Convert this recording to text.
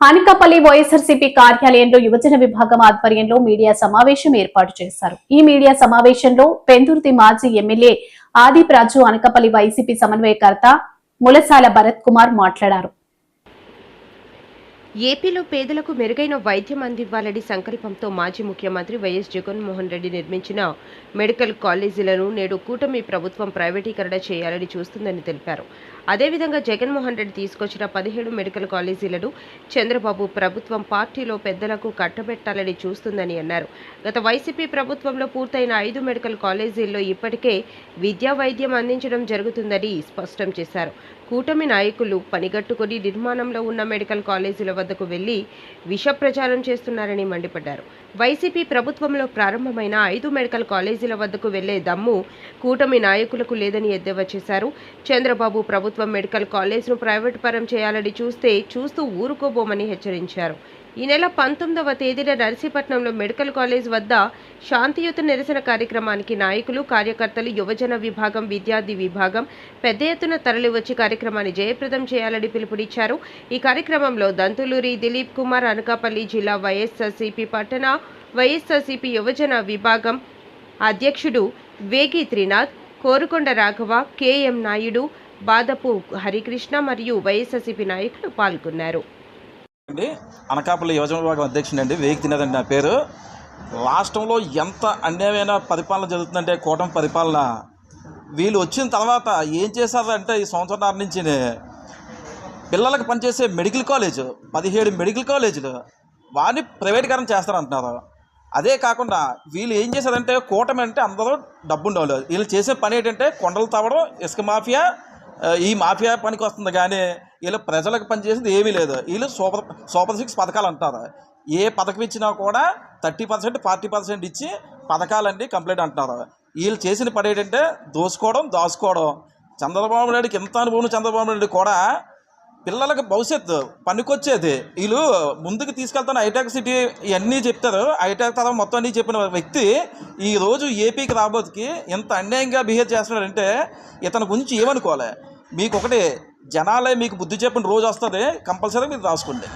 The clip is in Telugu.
అనకాపల్లి వైఎస్ఆర్సీపీ కార్యాలయంలో యువజన విభాగం ఆధ్వర్యంలో మీడియా సమావేశం ఏర్పాటు చేశారు. ఈ మీడియా సమావేశంలో పెందుర్తి మాజీ ఎమ్మెల్యే ఆదిప్రాజు అనకపల్లి వైసీపీ సమన్వయకర్త ములసాల భరత్ కుమార్ మాట్లాడారు. ఏపీలో పేదలకు మెరుగైన వైద్యం అందివ్వాలని సంకల్పంతో మాజీ ముఖ్యమంత్రి వైఎస్ జగన్మోహన్ రెడ్డి నిర్మించిన మెడికల్ కాలేజీలను నేడు కూటమి ప్రభుత్వం ప్రైవేటీకరణ చేయాలని చూస్తుందని తెలిపారు. అదేవిధంగా జగన్మోహన్ రెడ్డి తీసుకొచ్చిన పదిహేడు మెడికల్ కాలేజీలను చంద్రబాబు ప్రభుత్వం పార్టీలో పెద్దలకు కట్టబెట్టాలని చూస్తుందని అన్నారు. గత వైసీపీ ప్రభుత్వంలో పూర్తయిన ఐదు మెడికల్ కాలేజీల్లో ఇప్పటికే విద్యా వైద్యం అందించడం జరుగుతుందని స్పష్టం చేశారు. కూటమి నాయకులు పనిగట్టుకుని నిర్మాణంలో ఉన్న మెడికల్ కాలేజీల వద్దకు వెళ్ళి విష ప్రచారం చేస్తున్నారని మండిపడ్డారు. వైసీపీ ప్రభుత్వంలో ప్రారంభమైన ఐదు మెడికల్ కాలేజీల వద్దకు వెళ్ళే దమ్ము కూటమి నాయకులకు లేదని ఎద్దేవా చేశారు. చంద్రబాబు ప్రభుత్వం మెడికల్ కాలేజ్ను ప్రైవేటు పరం చేయాలని చూస్తే చూస్తూ ఊరుకోబోమని హెచ్చరించారు. ఈ నెల పంతొమ్మిదవ తేదీన నర్సీపట్నంలో మెడికల్ కాలేజ్ వద్ద శాంతియుత నిరసన కార్యక్రమానికి నాయకులు కార్యకర్తలు యువజన విభాగం విద్యార్థి విభాగం పెద్ద ఎత్తున తరలివచ్చి కార్యక్రమాన్ని జయప్రదం చేయాలని పిలుపునిచ్చారు. ఈ కార్యక్రమంలో దంతులూరి దిలీప్ కుమార్ అనకాపల్లి జిల్లా వైఎస్ఆర్సీపీ పట్టణ వైఎస్ఆర్సీపీ యువజన విభాగం అధ్యక్షుడు వేగి త్రినాథ్ కోరుకొండ రాఘవ కెఎం నాయుడు బాదపు హరికృష్ణ మరియు వైఎస్ఆర్సీపీ నాయకులు పాల్గొన్నారు. అండి అనకాపల్లి యువజన విభాగం అధ్యక్షుడు అండి వేగి తినేదండి నా పేరు. రాష్ట్రంలో ఎంత అన్యాయమైన పరిపాలన జరుగుతుందంటే కూటమి పరిపాలన. వీళ్ళు వచ్చిన తర్వాత ఏం చేశారంటే ఈ సంవత్సరాల నుంచి పిల్లలకు పనిచేసే మెడికల్ కాలేజ్ పదిహేడు మెడికల్ కాలేజీలు వారిని ప్రైవేటీకరణ చేస్తారంటున్నారు. అదే కాకుండా వీళ్ళు ఏం చేశారంటే కూటమి అంటే అందరూ డబ్బు ఉండేవాళ్ళు వీళ్ళు చేసే పని ఏంటంటే కొండలు తవ్వడం ఇసుక మాఫియా ఈ మాఫియా పనికి వస్తుంది కానీ వీళ్ళు ప్రజలకు పనిచేసేది ఏమీ లేదు. వీళ్ళు సూపర్ సూపర్ సిక్స్ పథకాలు అంటారు. ఏ పథకం ఇచ్చినా కూడా థర్టీ పర్సెంట్ ఫార్టీ పర్సెంట్ ఇచ్చి పథకాలండి కంప్లీట్ అంటున్నారు. వీళ్ళు చేసిన పని ఏంటంటే దోసుకోవడం దాచుకోవడం. చంద్రబాబు నాయుడుకి ఎంత అనుభవం చంద్రబాబు నాయుడు కూడా పిల్లలకు భవిష్యత్తు పనికొచ్చేది. వీళ్ళు ముందుకు తీసుకెళ్తాను హైటెక్ సిటీ ఇవన్నీ చెప్తారు. హైటెక్ తర్వాత మొత్తం అన్నీ చెప్పిన వ్యక్తి ఈ రోజు ఏపీకి రాబోతుకి ఎంత అన్యాయంగా బిహేవ్ చేస్తున్నాడంటే ఇతని గురించి ఏమనుకోవాలి? మీకు ఒకటి జనాలే మీకు బుద్ధి చెప్పిన రోజు వస్తుంది కంపల్సరీ మీరు రాసుకోండి.